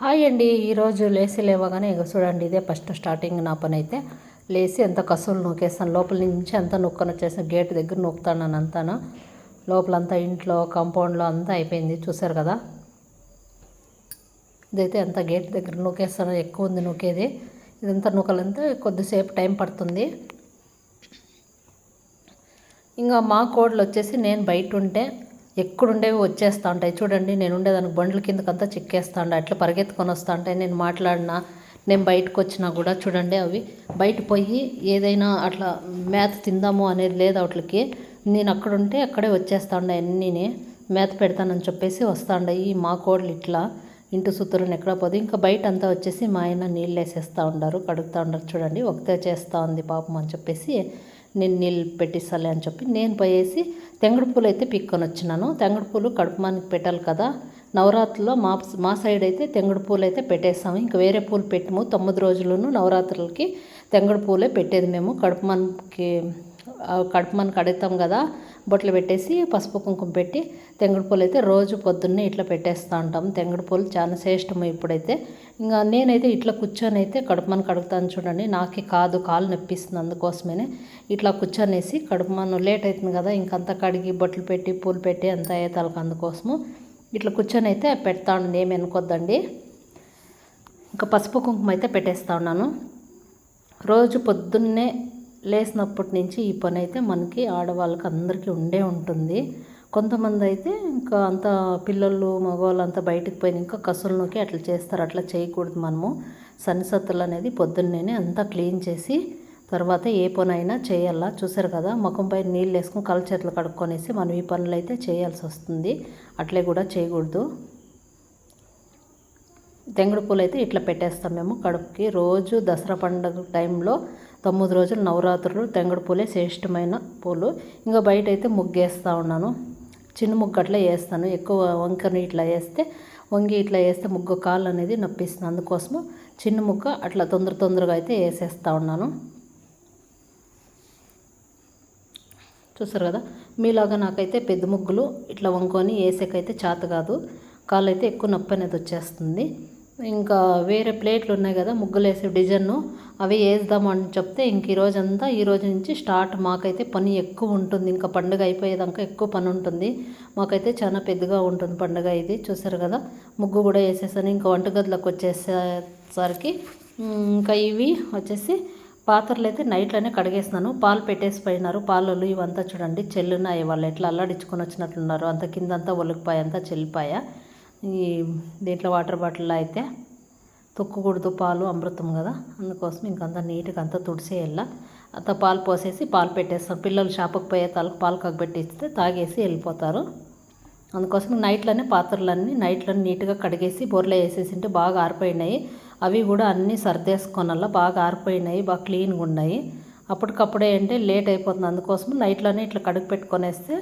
Hi అండి. ఈరోజు లేసి లేవగానే ఇక చూడండి ఇదే ఫస్ట్ స్టార్టింగ్ నా పని అయితే. లేచి ఎంత కసులు నూకేస్తాను. లోపల నుంచి అంతా నొక్కను వచ్చేసిన గేట్ దగ్గర నొక్కుతాను అంతాను. లోపలంతా ఇంట్లో కాంపౌండ్లో అంతా అయిపోయింది. చూసారు కదా? ఇదైతే అంత గేట్ దగ్గర నూకేస్తాను. ఎక్కువ ఉంది నూకేది. ఇదంతా నూకలంతా కొద్దిసేపు టైం పడుతుంది. ఇంకా మా కోడలు వచ్చేసి నేను బయట ఉంటే ఎక్కడుండేవి వచ్చేస్తా ఉంటాయి. చూడండి నేను ఉండేదానికి బండ్ల కిందకంతా చిక్కేస్తా ఉండే. అట్లా పరిగెత్తుకొని వస్తా ఉంటాయి నేను మాట్లాడినా నేను బయటకు వచ్చినా కూడా చూడండి అవి. బయట పోయి ఏదైనా అట్లా మేత తిందాము అనేది లేదు వాటికి నేను అక్కడుంటే అక్కడే వచ్చేస్తా ఉండే అన్నీనే. మేత పెడతానని చెప్పేసి వస్తా ఉండే. ఈ మా కోడలు ఇట్లా ఇంటి సుత్తూరుని ఎక్కడ పోదు. ఇంకా బయట అంతా వచ్చేసి మా ఆయన నీళ్ళు వేసేస్తూ ఉండారు కడుగుతూ ఉండరు. చూడండి ఒకతే చేస్తూ ఉంది పాపం అని చెప్పేసి నేను నీళ్ళు పెట్టిస్తాలే అని చెప్పి నేను పోయేసి తెంగడు పూలు అయితే పిక్కొని వచ్చినాను. తెంగడు పూలు కడుపుమానికి పెట్టాలి కదా. నవరాత్రిలో మా మా సైడ్ అయితే తెంగడు పూలు అయితే పెట్టేస్తాము. ఇంకా వేరే పూలు పెట్టము. తొమ్మిది రోజులను నవరాత్రులకి తెంగడు పూలే పెట్టేది మేము. కడుపుమానికి కడుపుమని కడుగుతాం కదా బొట్లు పెట్టేసి పసుపు కుంకుమ పెట్టి తెంగుడు పూలు అయితే రోజు పొద్దున్నే ఇట్లా పెట్టేస్తూ ఉంటాం. తెంగుడు పూలు చాలా శ్రేష్టము ఇప్పుడైతే. ఇంకా నేనైతే ఇట్లా కూర్చొని అయితే కడుపుమని కడుగుతాను చూడండి. నాకే కాదు కాలు నొప్పిస్తుంది అందుకోసమే ఇట్లా కూర్చొనేసి కడుపుమను లేట్ అవుతుంది కదా ఇంకంతా కడిగి బొట్లు పెట్టి పూలు పెట్టి అంతా అయ్యేతాలకు అందుకోసము ఇట్లా కూర్చొని అయితే పెడతా ఉండండి ఏమి అనుకోద్దండి. ఇంకా పసుపు కుంకుమ అయితే పెట్టేస్తా ఉన్నాను. రోజు పొద్దున్నే లేసినప్పటి నుంచి ఈ పని అయితే మనకి ఆడవాళ్ళకి అందరికీ ఉండే ఉంటుంది. కొంతమంది అయితే ఇంకా అంత పిల్లలు మగవాళ్ళు అంతా బయటకు పోయిన ఇంకా కసులలోకి అట్లా చేస్తారు. అట్లా చేయకూడదు మనము. సన్నిసత్తులు అనేది పొద్దున్నేనే అంతా క్లీన్ చేసి తర్వాత ఏ పని అయినా చేయాలా? చూసారు కదా ముఖం పైన నీళ్ళు వేసుకుని కళ్ళ చేతులు కడుక్కొనేసి మనం ఈ పనులు అయితే చేయాల్సి వస్తుంది. అట్లే కూడా చేయకూడదు. తెంగుడు పూలు అయితే ఇట్లా పెట్టేస్తాం మేము కడుపుకి. రోజు దసరా పండుగ టైంలో తొమ్మిది రోజులు నవరాత్రులు తెంగుడు పూలే శ్రేష్టమైన పూలు. ఇంకా బయట అయితే ముగ్గేస్తూ ఉన్నాను. చిన్న ముగ్గు అట్లా వేస్తాను ఎక్కువ వంకని ఇట్లా వేస్తే వంగి ఇట్లా వేస్తే ముగ్గు కాళ్ళు అనేది నొప్పిస్తుంది. అందుకోసము చిన్న ముక్క అట్లా తొందర తొందరగా అయితే వేసేస్తూ ఉన్నాను. చూసారు కదా? మీలాగా నాకైతే పెద్ద ముగ్గులు ఇట్లా వంకొని వేసేకైతే చేత కాదు. కాళ్ళు అయితే ఎక్కువ నొప్పి అనేది వచ్చేస్తుంది. ఇంకా వేరే ప్లేట్లు ఉన్నాయి కదా ముగ్గులు వేసే డిజైన్ అవి వేద్దామని చెప్తే ఇంక ఈరోజంతా ఈ రోజు నుంచి స్టార్ట్ మాకైతే పని ఎక్కువ ఉంటుంది. ఇంకా పండుగ అయిపోయేదాకా ఎక్కువ పని ఉంటుంది. మాకైతే చాలా పెద్దగా ఉంటుంది పండుగ ఇది చూసారు కదా? ముగ్గు కూడా వేసేసాను. ఇంకా వంటగదిలోకి వచ్చేసరికి ఇంకా ఇవి వచ్చేసి పాత్రలు అయితే నైట్లోనే కడిగేస్తున్నాను. పాలు పెట్టేసి పోయినారు పాలలు ఇవంతా చూడండి చెల్లున్నాయి వాళ్ళు. ఎట్లా అల్లాడించుకొని వచ్చినట్లున్నారు. అంత కిందంతా ఒలికిపాయ అంతా చెల్లిపాయ. ఈ దీంట్లో వాటర్ బాటిల్లో అయితే తొక్కకూడదు పాలు అమృతం కదా. అందుకోసం ఇంకంతా నీట్గా అంతా తుడిసేయాల. అంత పాలు పోసేసి పాలు పెట్టేస్తాం. పిల్లలు షాపుకి పోయే తలకు పాలు కగ్గబెట్టిస్తే తాగేసి వెళ్ళిపోతారు. అందుకోసం నైట్లోనే పాత్రలన్నీ నైట్లో నీట్గా కడిగేసి బోర్లో వేసేసింటే బాగా ఆరిపోయినాయి. అవి కూడా అన్నీ సర్దేసుకోనల్లా బాగా ఆరిపోయినాయి బాగా క్లీన్గా ఉన్నాయి. అప్పటికప్పుడే అంటే లేట్ అయిపోతుంది. అందుకోసం నైట్లోనే ఇట్లా కడుగు పెట్టుకొనేస్తే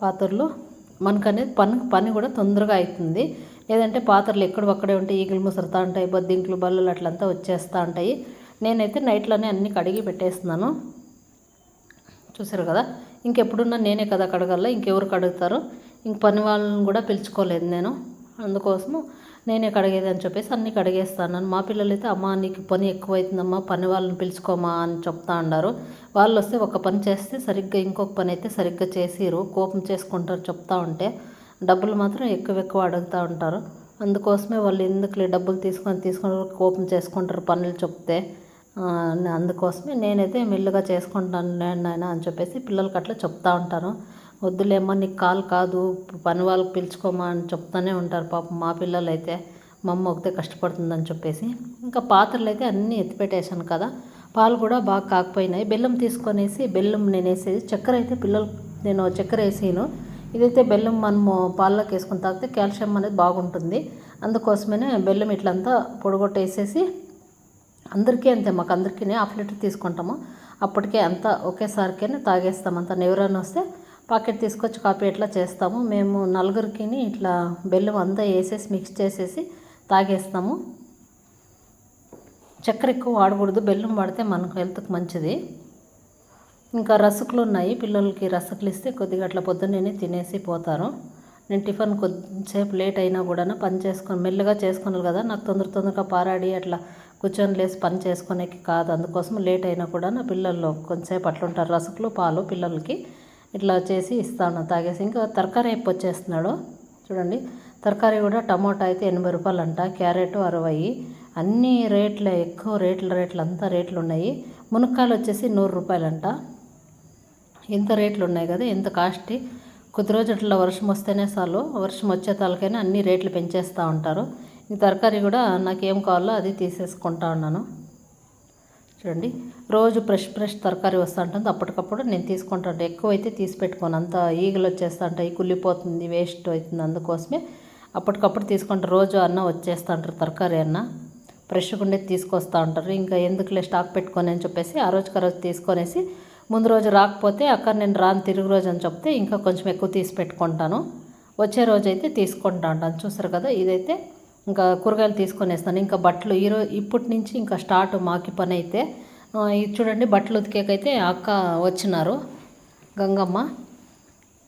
పాత్రలు మనకనేది పని పని కూడా తొందరగా అవుతుంది లేదంటే పాత్రలు ఎక్కడొక్కడే ఉంటాయి ఈగలు ముసురుతూ ఉంటాయి బొద్దింకులు బల్లలు అట్లంతా వచ్చేస్తూ ఉంటాయి. నేనైతే నైట్లోనే అన్ని కడిగి పెట్టేస్తున్నాను. చూసారు కదా? ఇంకెప్పుడున్నా నేనే కదా కడగల ఇంకెవరు కడుగుతారు? ఇంక పని వాళ్ళని కూడా పిలుచుకోలేదు నేను. అందుకోసము నేనే కడిగేదని చెప్పేసి అన్నీ కడిగేస్తాను. మా పిల్లలు అయితే అమ్మ నీకు పని ఎక్కువైతుందమ్మా పని వాళ్ళని పిలుచుకోమా అని చెప్తా ఉన్నారు వాళ్ళు వస్తే ఒక పని చేస్తే సరిగ్గా ఇంకొక పని అయితే సరిగ్గా చేసిరు కోపం చేసుకుంటారు చెప్తా ఉంటే డబ్బులు మాత్రం ఎక్కువ ఎక్కువ అడుగుతూ ఉంటారు. అందుకోసమే వాళ్ళు ఎందుకులే డబ్బులు తీసుకొని తీసుకొని కోపం చేసుకుంటారు పనులు చెప్తే. అందుకోసమే నేనైతే మెల్లుగా చేసుకుంటాను నాయన అని చెప్పేసి పిల్లలకి అట్లా చెప్తా ఉంటాను. వద్దులేమ్మా నీకు కాలు కాదు పని వాళ్ళకి పిలుచుకోమా అని చెప్తూనే ఉంటారు. పాపం మా పిల్లలు అయితే మా అమ్మ ఒకతే కష్టపడుతుందని చెప్పేసి. ఇంకా పాత్రలు అయితే అన్నీ ఎత్తిపెట్టేశాను కదా. పాలు కూడా బాగా కాకపోయినాయి. బెల్లం తీసుకొనేసి బెల్లం నేను వేసేది. చక్కెర అయితే పిల్లలు నేను చక్కెర వేసాను ఇదైతే బెల్లం మనము పాలలోకి వేసుకుని తాగితే కాల్షియం అనేది బాగుంటుంది. అందుకోసమనే బెల్లం ఇట్లంతా పొడగొట్టేసేసి అందరికీ అంతే మాకు అందరికీ హాఫ్ లీటర్ తీసుకుంటాము. అప్పటికే అంతా ఒకేసారికే తాగేస్తాం. అంత ఎవరైనా వస్తే పాకెట్ తీసుకొచ్చి కాపీ ఇట్లా చేస్తాము? మేము నలుగురికి ఇట్లా బెల్లం అంతా వేసేసి మిక్స్ చేసేసి తాగేస్తాము. చక్కెర ఎక్కువ వాడకూడదు. బెల్లం వాడితే మనకు హెల్త్కి మంచిది. ఇంకా రసకులు ఉన్నాయి. పిల్లలకి రసకులు ఇస్తే కొద్దిగా అట్లా పొద్దున్నే తినేసి పోతారు. నేను టిఫిన్ కొద్దిసేపు లేట్ అయినా కూడా పని చేసుకొని మెల్లగా చేసుకున్నాను కదా నాకు తొందర తొందరగా పారాడి అట్లా కూర్చొని లేసి పని చేసుకునేకి కాదు. అందుకోసం లేట్ అయినా కూడా నా పిల్లలు కొంతసేపు అట్లా ఉంటారు రసకులు పాలు పిల్లలకి. ఇట్లా చేసి ఇస్తాను తాగేసి. ఇంకా తరకారీ అయిపో వచ్చేస్తున్నాడు చూడండి. తరకారీ కూడా టమోటా అయితే ఎనభై రూపాయలు అంట క్యారెట్ అరవై. అన్ని రేట్లు ఎక్కువ రేట్ల రేట్లు అంతా రేట్లు ఉన్నాయి మునక్కాయలు వచ్చేసి నూరు రూపాయలంట. ఎంత రేట్లు ఉన్నాయి కదా ఎంత కాస్ట్ కొద్ది రోజు అట్లా వర్షం వస్తేనే చాలు. వర్షం వచ్చే తాలకైనా అన్ని రేట్లు పెంచేస్తూ ఉంటారు. ఈ తరకారీ కూడా నాకు ఏం కావాలో అది తీసేసుకుంటా ఉన్నాను. చూడండి. రోజు ఫ్రెష్ ఫ్రెష్ తరకారీ వస్తూ ఉంటుంది అప్పటికప్పుడు నేను తీసుకుంటాను. ఎక్కువైతే తీసి పెట్టుకోను. అంత ఈగలు వచ్చేస్తూ ఉంటాయి కుళ్ళిపోతుంది వేస్ట్ అవుతుంది అందుకోసమే అప్పటికప్పుడు తీసుకుంటారు రోజు అన్న వచ్చేస్తూ ఉంటారు తరకారీ అన్న. ఫ్రెష్గా ఉండేది తీసుకొస్తూ ఉంటారు. ఇంకా ఎందుకులే స్టాక్ పెట్టుకొని అని చెప్పేసి ఆ రోజుకి ఆ రోజు తీసుకొనేసి ముందు రోజు రాకపోతే అక్కడ నేను రాను తిరుగు రోజు అని చెప్తే ఇంకా కొంచెం ఎక్కువ తీసి పెట్టుకుంటాను. వచ్చే రోజు అయితే తీసుకుంటా ఉంటాను. చూసారు కదా ఇదైతే ఇంకా కూరగాయలు తీసుకొని వేస్తాను ఇంకా బట్టలు ఈరోజు ఇప్పటి నుంచి ఇంకా స్టార్ట్ మాకి పని అయితే ఇది చూడండి బట్టలు ఉతికేకైతే అక్క వచ్చినారు. గంగమ్మ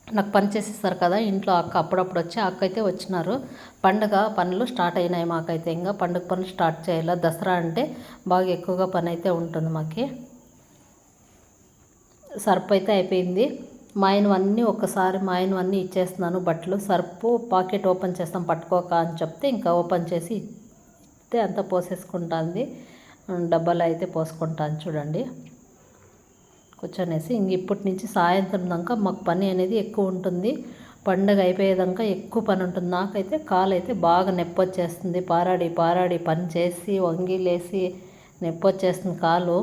నాకు పని చేసేస్తారు కదా ఇంట్లో అక్క అప్పుడప్పుడు వచ్చి అక్క అయితే వచ్చినారు. పండగ పనులు స్టార్ట్ అయినాయి మాకైతే ఇంకా. పండుగ పనులు స్టార్ట్ చేయాలి? దసరా అంటే బాగా ఎక్కువగా పని అయితే ఉంటుంది మాకి. సర్ప్ అయితే అయిపోయింది. మా ఆయనవన్నీ ఒక్కసారి మా ఆయనవన్నీ ఇచ్చేస్తున్నాను బట్టలు సర్పు పాకెట్ ఓపెన్ చేస్తాం పట్టుకోక అని చెప్తే ఇంకా ఓపెన్ చేసి ఇస్తే అంతా పోసేసుకుంటుంది. డబ్బాలో అయితే పోసుకుంటాను చూడండి. కూర్చొనేసి ఇంక ఇప్పటి నుంచి సాయంత్రం దాకా మాకు పని అనేది ఎక్కువ ఉంటుంది. పండగ అయిపోయేదాకా ఎక్కువ పని ఉంటుంది. నాకైతే కాలు అయితే బాగా నొప్పి వచ్చేస్తుంది. పారాడి పారాడి పని చేసి వంగిలేసి నెప్పొచ్చేస్తుంది నొప్పి వచ్చేస్తుంది కాలు.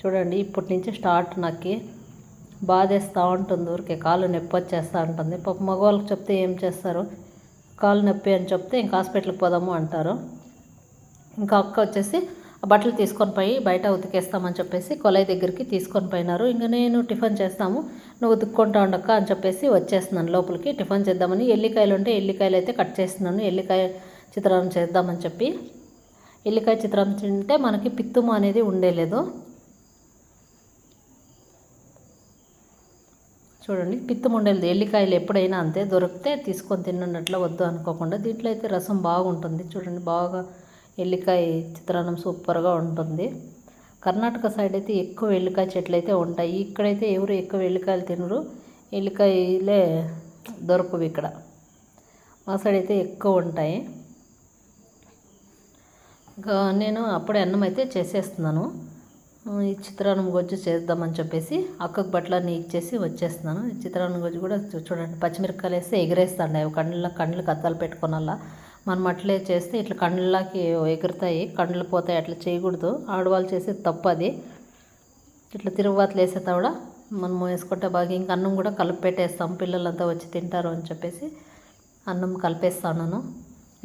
చూడండి ఇప్పటి నుంచి స్టార్ట్ నాకు. బాధేస్తూ ఉంటుంది. ఊరికే కాలు నొప్పి వచ్చేస్తూ ఉంటుంది. పాప మగవాళ్ళకి చెప్తే ఏం చేస్తారు? కాలు నొప్పి అని చెప్తే ఇంకా హాస్పిటల్కి పోదాము అంటారు. ఇంకా అక్క వచ్చేసి ఆ బట్టలు తీసుకొని పోయి బయట ఉతికేస్తామని చెప్పేసి కొలై దగ్గరికి తీసుకొని పోయినారు. ఇంకా నేను టిఫిన్ చేస్తాము. నువ్వు ఉతుక్కుంటా ఉండక్క అని చెప్పేసి వచ్చేస్తున్నాను లోపలికి. టిఫిన్ చేద్దామని ఎల్లికాయలు ఉంటే ఎల్లికాయలు అయితే కట్ చేస్తున్నాను. ఎల్లికాయ చిత్రం చేద్దామని చెప్పి ఎల్లికాయ చిత్రం తింటే మనకి పిత్తుమ అనేది ఉండేలేదు. చూడండి పిత్తం ఎల్లికాయలు ఎప్పుడైనా అంతే దొరికితే తీసుకొని తిన్నట్లు వద్దు అనుకోకుండా దీంట్లో అయితే రసం బాగుంటుంది. చూడండి బాగా ఎల్లికాయ చిత్రాన్నం సూపర్గా ఉంటుంది. కర్ణాటక సైడ్ అయితే ఎక్కువ ఎల్లికాయ చెట్లు అయితే ఉంటాయి. ఇక్కడైతే ఎవరు ఎక్కువ ఎల్లికాయలు తినరు. ఎల్లికాయలే దొరకవు ఇక్కడ. మా సైడ్ అయితే ఎక్కువ ఉంటాయి. ఇంకా నేను అప్పుడే అన్నం అయితే చేసేస్తున్నాను. ఈ చిత్రాన్నం గొజ్జు చేద్దామని చెప్పేసి అక్కకు బట్టలన్నీ ఇచ్చేసి వచ్చేస్తున్నాను. ఈ చిత్రాన్నం గొజ్జు కూడా చూడండి పచ్చిమిరపకాయలు వేస్తే ఎగిరేస్తాండి అవి కండ్ల కండ్లు కత్తాలు పెట్టుకున్నలా. మనం అట్లే చేస్తే ఇట్లా కండ్లకి ఎగురుతాయి కండ్లు పోతాయి అట్లా చేయకూడదు. ఆడవాళ్ళు చేసే తప్పు అది. ఇట్లా తిరుగుబాతులు వేసే కూడా మనం వేసుకుంటే బాగా. ఇంకా అన్నం కూడా కలిపి పెట్టేస్తాం పిల్లలంతా వచ్చి తింటారు అని చెప్పేసి అన్నం కలిపేస్తాను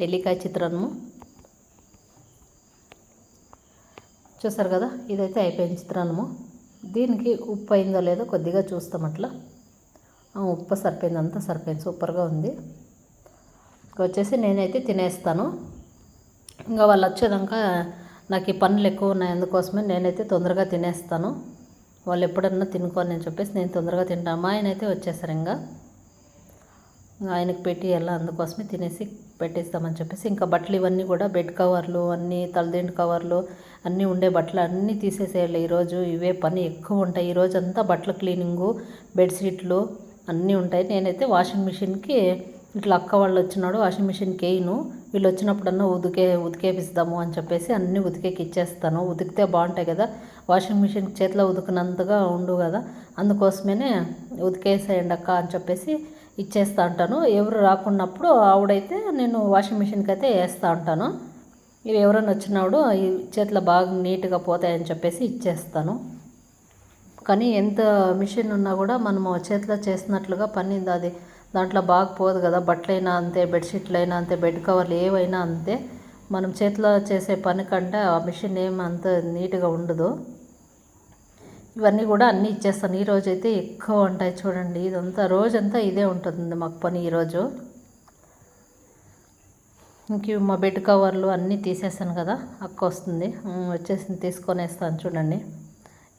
ఎల్లికాయ చిత్రాన్నము. చూసారు కదా? ఇదైతే అయిపోయింది చిత్రాన్నము. దీనికి ఉప్పు అయిందో లేదో కొద్దిగా చూస్తాం అట్లా. ఉప్పు సరిపోయింది అంతా సరిపోయింది. సూపర్గా ఉంది. వచ్చేసి నేనైతే తినేస్తాను. ఇంకా వాళ్ళు వచ్చేదాకా నాకు ఈ పనులు ఎక్కువ ఉన్నాయి అందుకోసమే నేనైతే తొందరగా తినేస్తాను. వాళ్ళు ఎప్పుడన్నా తినుకోని అని చెప్పేసి నేను తొందరగా తింటాను మా ఆయన అయితే వచ్చేసారు ఇంకా. ఆయనకు పెట్టి ఎలా అందుకోసమే తినేసి పెట్టేస్తామని చెప్పేసి ఇంకా బట్టలు ఇవన్నీ కూడా బెడ్ కవర్లు అన్నీ తలదిండు కవర్లు అన్నీ ఉండే బట్టలు అన్నీ తీసేసేయాలి. ఈరోజు ఇవే పని ఎక్కువ ఉంటాయి. ఈరోజు అంతా బట్టల క్లీనింగు బెడ్షీట్లు అన్నీ ఉంటాయి. నేనైతే వాషింగ్ మిషన్కి ఇట్లా అక్క వాళ్ళు వచ్చినాడు వాషింగ్ మిషన్కి వేయను. వీళ్ళు వచ్చినప్పుడన్నా ఉతికే ఉతికేపిస్తాము అని చెప్పేసి అన్నీ ఉతికేకి ఇచ్చేస్తాను. ఉతికితే బాగుంటాయి కదా. వాషింగ్ మిషన్ చేతిలో ఉతికినంతగా ఉండు కదా. అందుకోసమే ఉతికేసేయండి అక్క అని చెప్పేసి ఇచ్చేస్తూ ఉంటాను. ఎవరు రాకున్నప్పుడు ఆవిడైతే నేను వాషింగ్ మిషన్కి అయితే వేస్తూ ఉంటాను. ఇవి ఎవరైనా వచ్చినప్పుడు ఈ చేతిలో బాగా నీట్గా పోతాయని చెప్పేసి ఇచ్చేస్తాను. కానీ ఎంత మిషన్ ఉన్నా కూడా మనము చేతిలో చేసినట్లుగా పని అది దాంట్లో బాగా పోదు కదా. బట్టలైనా అంతే బెడ్షీట్లు అయినా అంతే బెడ్ కవర్లు ఏవైనా అంతే. మనం చేతిలో చేసే పని కంటే ఆ మిషన్ ఏమంత అంత నీట్గా ఉండదు. ఇవన్నీ కూడా అన్నీ ఇచ్చేస్తాను. ఈరోజు అయితే ఎక్కువ ఉంటాయి చూడండి. ఇదంతా రోజంతా ఇదే ఉంటుంది మాకు పని ఈరోజు ఇంక మా బెడ్ కవర్లు అన్నీ తీసేసాను కదా అక్క వస్తుంది. వచ్చేసి తీసుకొని వేస్తాను చూడండి.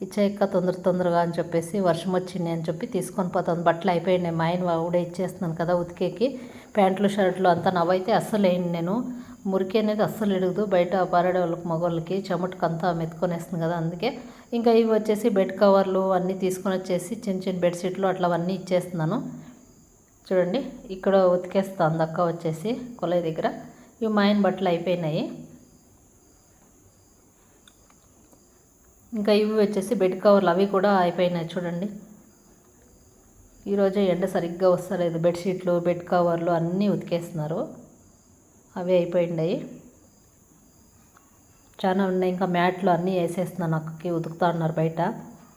ఇచ్చేయక్క తొందర తొందరగా అని చెప్పేసి వర్షం వచ్చింది అని చెప్పి తీసుకొని పోతాను. బట్టలు అయిపోయినాయి. మా ఆయన కూడా ఇచ్చేస్తున్నాను కదా ఉతికేకి. ప్యాంట్లు షర్ట్లు అంతా నవ్వైతే అస్సలు వేయండి నేను. మురికి అనేది అస్సలు ఎడగదు బయట పారాడే వాళ్ళకి మగవాళ్ళకి చెమటకు అంతా మెత్తుకొనేస్తుంది కదా అందుకే ఇంకా ఇవి వచ్చేసి బెడ్ కవర్లు అన్నీ తీసుకొని వచ్చేసి చిన్న చిన్న బెడ్షీట్లు అట్లా అవన్నీ ఇచ్చేస్తున్నాను. చూడండి ఇక్కడ ఉతికేస్తాను అక్క వచ్చేసి కొలై దగ్గర. ఇవి మా ఆయన బట్టలు అయిపోయినాయి. ఇంకా ఇవి వచ్చేసి బెడ్ కవర్లు అవి కూడా అయిపోయినాయి చూడండి. ఈరోజు ఎండ సరిగ్గా వస్తలేదు. బెడ్షీట్లు బెడ్ కవర్లు అన్నీ ఉతికేస్తున్నారు. అవి అయిపోయినాయి చాలా ఉన్నాయి. ఇంకా మ్యాట్లు అన్నీ వేసేస్తున్నాను. అక్కకి ఉతుకుతా ఉన్నారు బయట.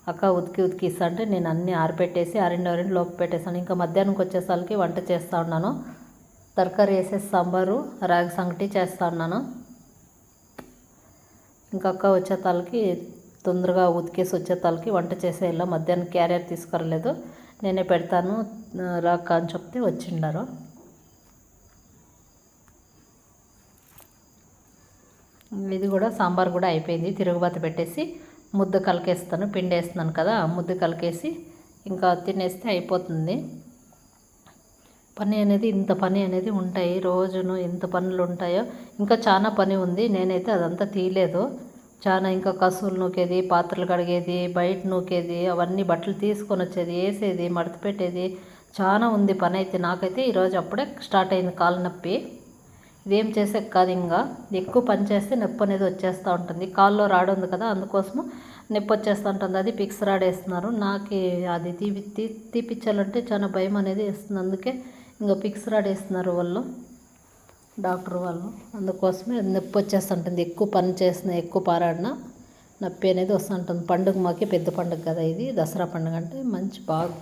అక్క ఉతికి ఉతికి ఇస్తా అంటే నేను అన్నీ ఆరిపెట్టేసి అరెండు అరెండు లోపు పెట్టేస్తాను. ఇంకా మధ్యాహ్నంకి వచ్చేసరికి వంట చేస్తూ ఉన్నాను. తరకారీ వేసేసి సాంబారు రాగి సంగటి చేస్తూ ఉన్నాను. ఇంకా అక్క వచ్చే తలకి తొందరగా ఉతికేసి వచ్చే తలకి వంట చేసేయాల మధ్యాహ్నం క్యారియర్ తీసుకురలేదు. నేనే పెడతాను. రాక అని చెప్తే వచ్చిండారు. ఇది కూడా సాంబార్ కూడా అయిపోయింది. తిరుగుబాత పెట్టేసి ముద్ద కలికేస్తాను. పిండి వేస్తున్నాను కదా ముద్ద కలికేసి ఇంకా తినేస్తే అయిపోతుంది. పని అనేది ఇంత పని అనేది ఉంటాయి. రోజును ఎంత పనులు ఉంటాయో ఇంకా చాలా పని ఉంది. నేనైతే అదంతా తీయలేదు. చాలా ఇంకా కసువులు నూకేది పాత్రలు కడిగేది బయట నూకేది అవన్నీ బట్టలు తీసుకొని వచ్చేది వేసేది మడత పెట్టేది. చాలా ఉంది పని అయితే నాకైతే ఈరోజు అప్పుడే స్టార్ట్ అయింది కాలు నొప్పి. ఇదేం చేసే కాదు ఇంకా. ఎక్కువ పని చేస్తే నొప్పి అనేది వచ్చేస్తూ ఉంటుంది. కాల్లో రాడు ఉంది కదా అందుకోసము నొప్పి వచ్చేస్తూ ఉంటుంది. అది పిక్స్ రాడ్ వేస్తున్నారు నాకు అది తీపి తీ తీపిచ్చాలంటే చాలా భయం అనేది వేస్తుంది. అందుకే ఇంకా పిక్స్ రాడ్ వేస్తున్నారు వాళ్ళు డాక్టర్ వాళ్ళు. అందుకోసమే నొప్పి వచ్చేస్తుంటుంది ఎక్కువ పని చేసిన ఎక్కువ పారాడిన నొప్పి అనేది వస్తుంటుంది పండుగ మాకే పెద్ద పండుగ కదా ఇది. దసరా పండుగ అంటే మంచి బాగా.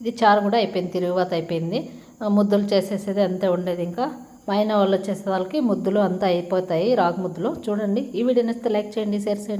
ఇది చారు కూడా అయిపోయింది తిరుగుబాత అయిపోయింది. ముద్దలు చేసేసేది అంతే ఉండేది ఇంకా. మైన వాళ్ళు వచ్చేసే వాళ్ళకి ముద్దులు అంతా అయిపోతాయి రాగి ముద్దులు. చూడండి ఈ వీడియో నచ్చితే లైక్ చేయండి షేర్ చేయండి.